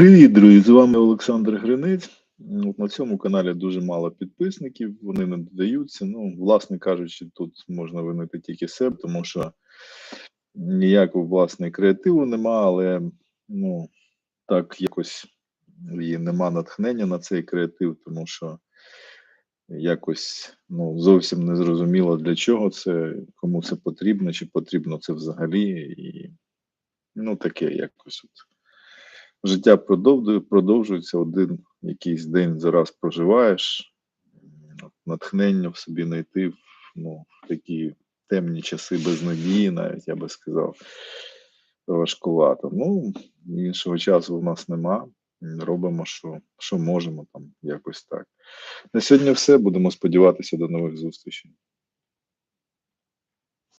Привіт, друзі! З вами Олександр Гринець. На цьому каналі дуже мало підписників, вони не додаються. Ну, власне кажучи, тут можна винити тільки себе, тому що ніякого власне креативу нема, але ну, так якось і нема натхнення на цей креатив, тому що якось ну, зовсім не зрозуміло для чого це, кому це потрібно, чи потрібно це взагалі. І ну, таке якось життя продовжується один якийсь день зараз проживаєш, натхнення в собі знайти ну, в такі темні часи без надії, навіть я би сказав, важкувато. Ну, іншого часу в нас нема. Робимо, що, що можемо там, якось так. На сьогодні все. Будемо сподіватися до нових зустрічей.